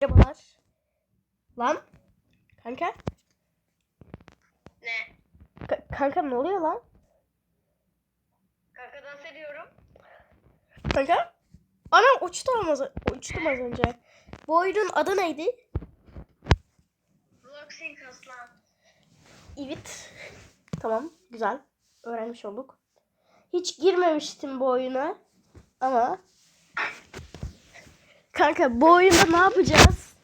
Merhabalar. Lan. Kanka. Ne? Ka- kanka ne oluyor lan? Kanka dans ediyorum. Kanka. Ana uçtum az, uçtum az önce. Bu oyunun adı neydi? Vlogsing aslan. Evet. Tamam. Güzel. Öğrenmiş olduk. Hiç girmemiştim bu oyuna. Ama. Kanka bu oyunda ne yapacağız?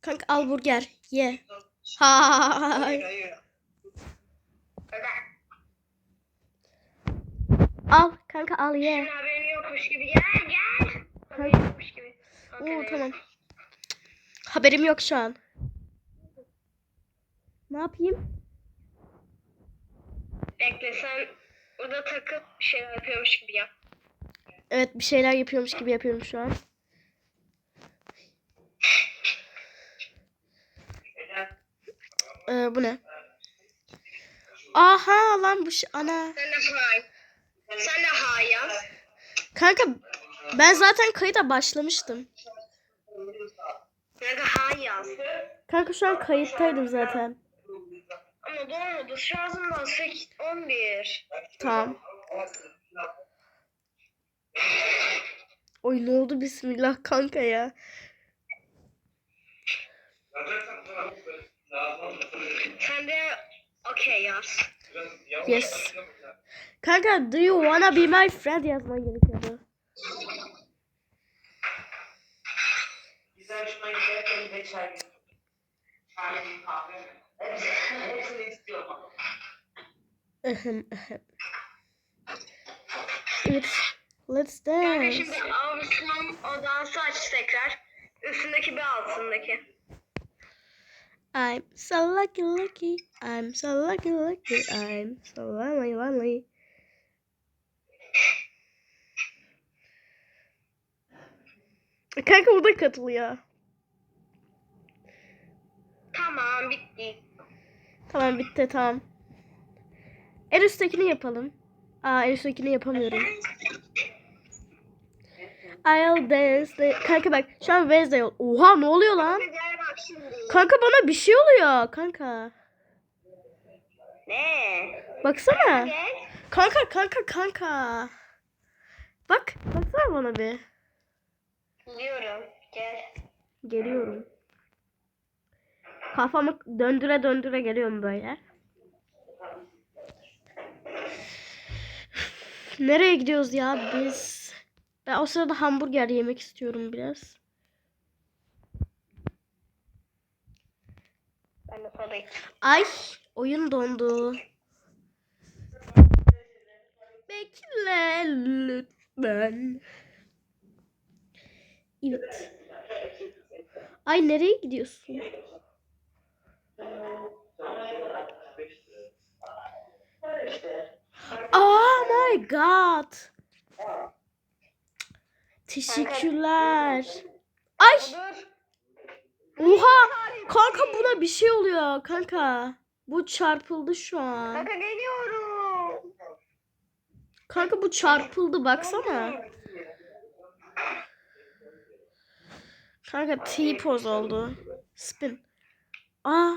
Kanka al burger. Ye. Hay. Kanka. Al kanka al ye. Haberin yokmuş gibi gel gel. Haberin yokmuş gibi. Oo tamam. Haberim yok şu an. Ne yapayım? Bekle sen burada takıp bir şeyler yapıyormuş gibi yap. Evet bir şeyler yapıyormuş gibi yapıyorum şu an. Ee, bu ne? Aha lan bu şey ana. Sen de hay. Sen de hay yaz. Kanka ben zaten kayıta başlamıştım. De hay yaz. Kanka şu an kayıttaydım zaten. Ama doğru şarjım var 8 11. Tamam. Oy ne oldu bismillah kanka ya. Sen de okey yaz. Yes. Kanka do you wanna be my friend yazman gerekiyordu. Güzel şuna giderken de çay. Çay, kahve. Hepsini istiyorum. Ahem, ahem. evet. Let's Yani dance. şimdi avuçlam o dansı aç tekrar. Üstündeki bir altındaki. I'm so lucky lucky. I'm so lucky lucky. I'm so lonely lonely. Kanka bu da katılıyor. Tamam bitti. Tamam bitti tamam. En üsttekini yapalım. Aa en üsttekini yapamıyorum. I'll dance. Kanka bak şu an Wednesday ol. Oha ne oluyor lan? Kanka bana bir şey oluyor kanka. Ne? Baksana. Kanka kanka kanka. Bak baksana bana bir. Biliyorum. Gel. Geliyorum. Kafamı döndüre döndüre geliyorum böyle. Nereye gidiyoruz ya biz? Ben o sırada hamburger yemek istiyorum biraz. Ben de sorayım. Ay oyun dondu. Bekle lütfen. Evet. Ay nereye gidiyorsun? Oh my god. Teşekkürler. Ay oha kanka buna bir şey oluyor kanka. Bu çarpıldı şu an. Kanka geliyorum. Kanka bu çarpıldı baksana. Kanka T-pose oldu. Spin. Aa.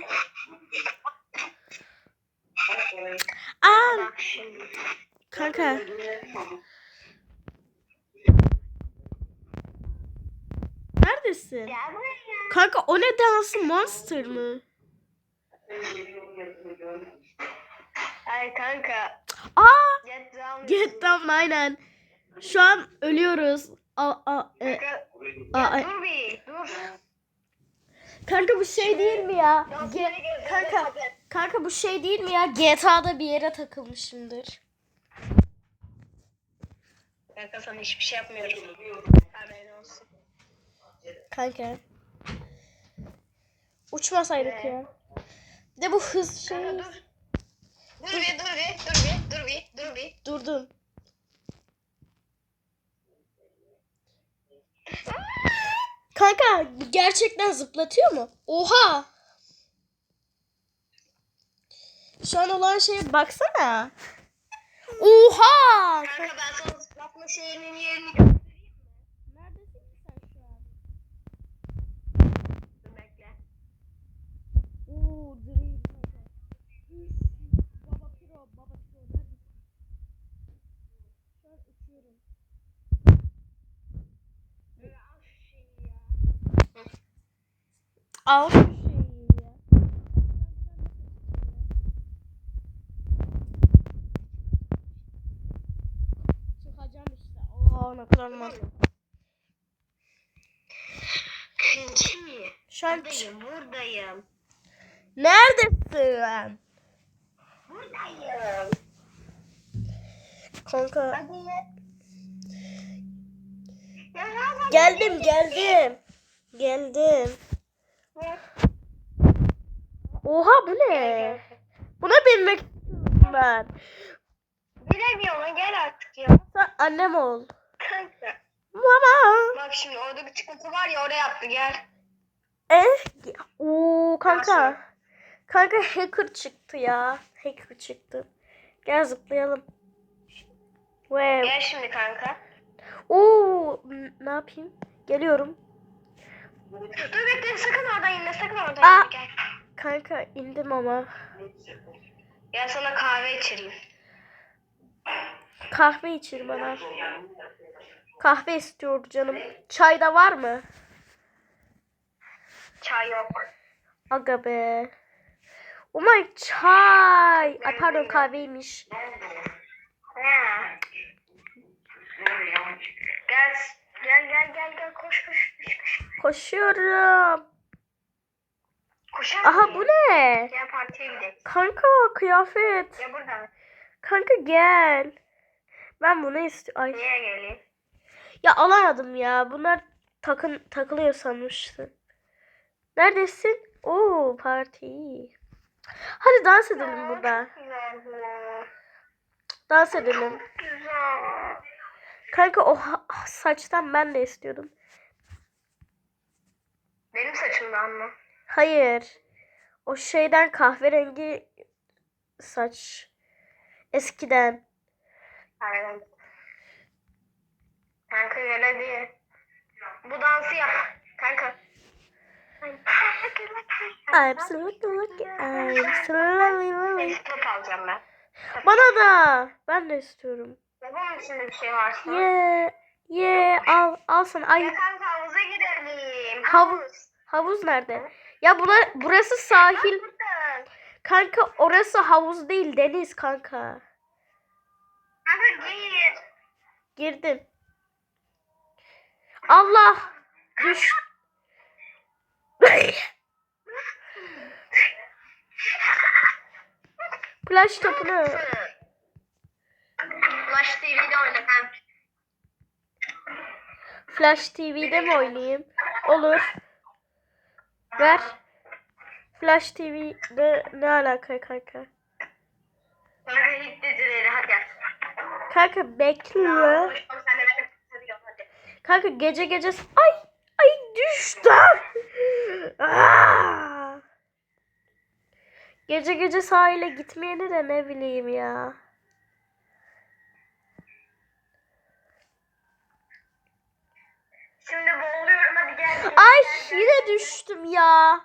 Aa kanka. Neredesin? Kanka o ne dansı monster mı? Ay kanka. Aa Get down. get down aynen. Şu an ölüyoruz. Aa, aa, e, aa, dur bir. Dur. Kanka bu şey değil mi ya? Ge- kanka kanka bu şey değil mi ya? GTA'da bir yere takılmışımdır. Kanka sana hiçbir şey yapmıyorum. Haberin olsun. Kanka. Uçmasaydık ya. Bir de bu hız şey. Kanka dur. Dur bir, dur bir, dur bir, dur bir, dur bir. Durdum. Kanka gerçekten zıplatıyor mu? Oha! Şu an olan şeye baksana. Oha! Kanka ben sana zıplatma şeyinin yerini göstereyim mi? Neredesin ki sen şu an? Dur bekle. Oo, dream. Üf, Baba Piro, Baba Piro neredesin? Şu an uçuyorum. Dur, al şu şeyi ya. Al şu şeyi ya. Çıkacağım işte. Oha kadar mantıklı. Kanki. Şu an Buradayım, buradayım. Neredesin? Buradayım. Kanka. Hadi. Geldim geldim. Geldim. Oha bu ne? Buna binmek istiyorum ben. Bilemiyorum gel artık ya. Sen annem ol. Kanka. Mama. Bak şimdi orada bir çıkıntı var ya oraya attı gel. Eh. Oo kanka. Kanka hacker çıktı ya. Hacker çıktı. Gel zıplayalım. Wow. Gel şimdi kanka. Oo ne yapayım? Geliyorum. Dur bekle sakın oradan inme sakın oradan Aa. inme gel. Kanka indim ama. Gel sana kahve içireyim. Kahve içir bana. Kahve istiyordu canım. Çay da var mı? Çay yok. Aga be. Oh my çay. Ay pardon kahveymiş. Gel gel gel gel gel koş koş koş koş. Koşuyorum. Koşar Aha mıyım? bu ne? Gel partiye gidelim. Kanka kıyafet. Ya buradan. Kanka gel. Ben bunu istiyorum. Ay. Niye geleyim? Ya alamadım ya. Bunlar takın takılıyor sanmıştım. Neredesin? Oo parti. Hadi dans edelim burada. Çok güzel bu. Dans edelim. Çok güzel. Kanka o ha- saçtan ben de istiyordum. Benim saçımdan mı? Hayır. O şeyden kahverengi saç. Eskiden. Aynen. Kanka gel hadi. Bu dansı yap. Kanka. I'm so lucky lucky. I'm so lovely. Stop alacağım ben. Bana da. Ben de istiyorum. Babamın içinde bir şey varsa. Yeah. Yeah. Al. Al sana. Ay Ya kanka havuza gidelim. Havuz. havuz nerede? Ya buna, burası sahil. Kanka orası havuz değil deniz kanka. Kanka gir. Girdim. Allah. Düş. Flash topunu. Flash TV'de oyna kanka. Flash TV'de mi oynayayım? Olur. Ver. Flash TV'de ne alaka kanka? Kanka hit dizileri hadi. Kanka bekle. Kanka gece gece ay ay düştüm. Aa! Gece gece sahile gitmeyeni de ne bileyim ya. Şimdi boğuluyorum hadi gel. gel, Ay düştüm ya.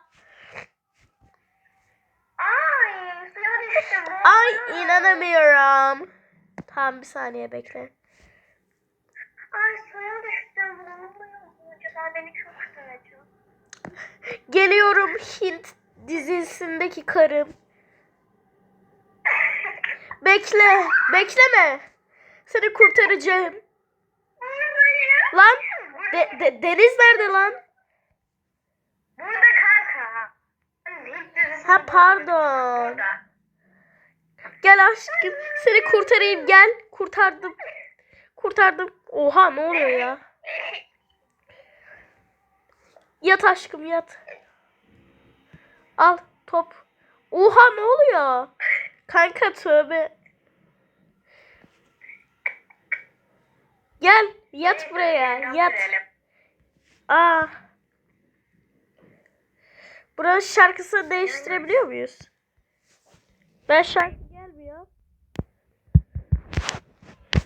Ay inanamıyorum. Tamam bir saniye bekle. Ay suya düştüm. Acaba beni çok. Geliyorum Hint dizisindeki karım. Bekle, bekleme. Seni kurtaracağım. Lan de- de- deniz nerede lan? Burada kanka. Hint dizisi Ha pardon. Gel aşkım seni kurtarayım gel. Kurtardım. Kurtardım. Oha ne oluyor ya? Yat aşkım yat. Al top. Oha ne oluyor? Kanka tövbe. Gel yat buraya yat. Aa. Buranın şarkısını değiştirebiliyor muyuz? Ben şarkı gelmiyor.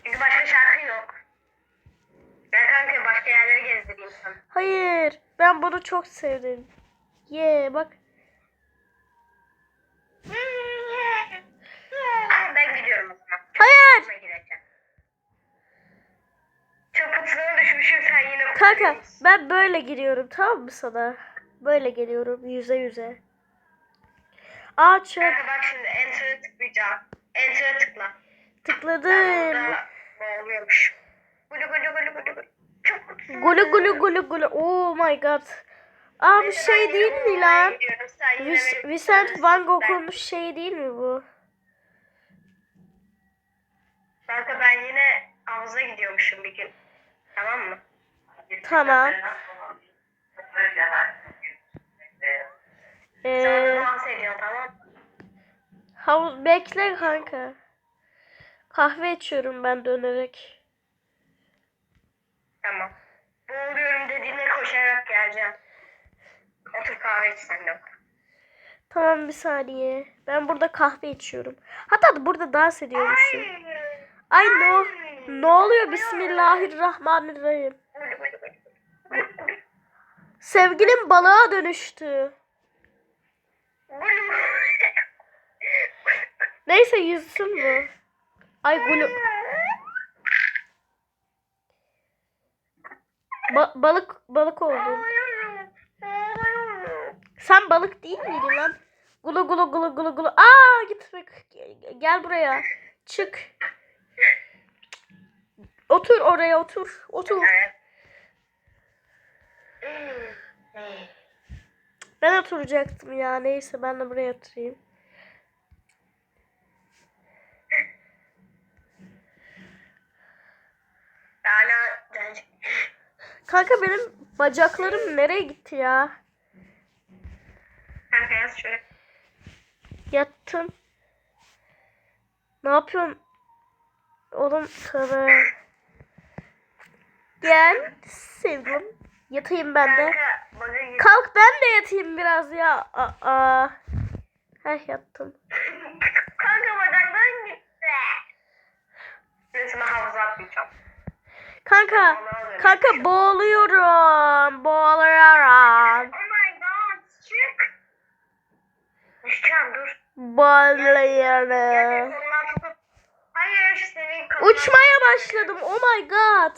Çünkü başka şarkı yok. yapayım sana. Hayır. Ben bunu çok sevdim. Ye bak. Ben gidiyorum o zaman. Hayır. Çöpütüne düşmüşüm sen yine Kanka ben böyle giriyorum tamam mı sana? Böyle geliyorum yüze yüze. Aa çöp Kanka bak şimdi enter'a tıklayacağım. Enter'a tıkla. Tıkladım. boğuluyormuş. Gulu gulu gulu gulu gulu. Çok mutluyum. Gulu gulu gulu gulu. Oh my god. Aa bu şey değil mi lan? Vis- Vincent Van Gogh'un şey değil mi bu? Kanka ben yine havuza gidiyormuşum bir gün. Tamam mı? Tamam. Sonra Ee, dans ediyorsun tamam havuz bekle kanka. Kahve içiyorum ben dönerek. Tamam. Boğuluyorum dediğinde koşarak geleceğim. Otur kahve iç sen de. Tamam bir saniye. Ben burada kahve içiyorum. Hatta burada dans ediyormuşum. Ay ne ne oluyor? Bismillahirrahmanirrahim. Sevgilim balığa dönüştü. Neyse yüzsün bu. Ay gulu. Ba- balık balık oldun. Sen balık değil miydin lan? Gulu gulu gulu gulu gulu. Aa git. Gel- buraya. Çık. Otur oraya otur. Otur. Ben oturacaktım ya. Neyse ben de buraya oturayım. Kanka benim bacaklarım nereye gitti ya? Kanka yaz şöyle. Yattım. Ne yapıyorsun? Oğlum tövbe. Gel sevgilim. Yatayım ben de. Kalk ben de yatayım biraz ya. Aa. Heh yattım. Kanka bacakların gitti. Ben havuza atlayacağım. Kanka, kanka boğuluyorum. Boğuluyorum. Oh my god çık. Düşeceğim dur. Boğuluyorum. Hayır senin Uçmaya başladım. Oh my god.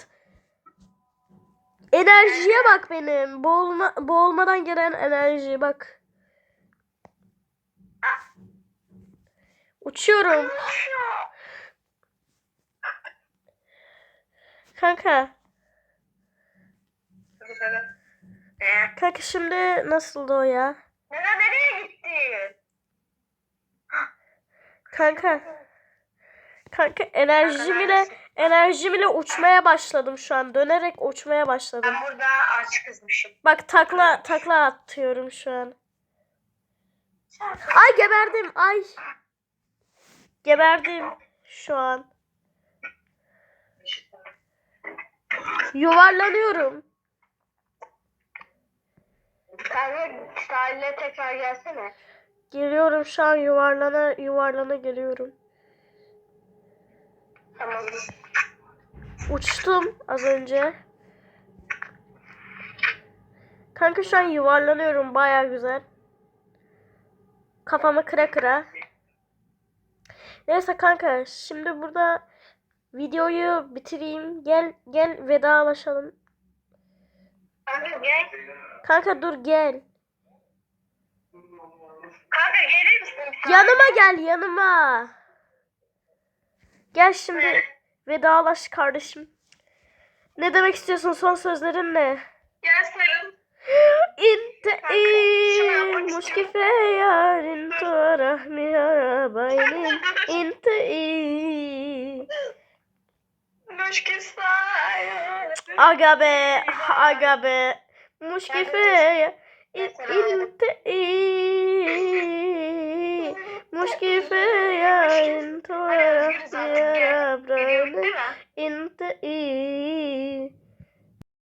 Enerjiye bak benim. Boğulma, boğulmadan gelen enerji bak. Uçuyorum. Uçuyor. Kanka. Kanka şimdi nasıldı o ya? Nereye gitti? Kanka. Kanka enerjim ile enerjim ile uçmaya başladım şu an. Dönerek uçmaya başladım. Ben burada aç kızmışım. Bak takla takla atıyorum şu an. Ay geberdim. Ay. Geberdim şu an. Yuvarlanıyorum. Kanka sahile tekrar gelsene. Geliyorum şu an yuvarlana yuvarlana geliyorum. Tamam. Uçtum az önce. Kanka şu an yuvarlanıyorum baya güzel. Kafama kıra kıra. Neyse kanka şimdi burada videoyu bitireyim. Gel gel vedalaşalım. Kanka gel. Kanka dur gel. Kanka gelir misin? Yanıma gel yanıma. Gel şimdi vedalaş kardeşim. Ne demek istiyorsun? Son sözlerin ne? Gel sarıl. İnteyim muşkife yarın tuarahmi arabaynin inteyim. Aga be, aga be. Muşkife ya. İnteyim. Hoş kifaya intu ve rahsiye rabrani inte iyi.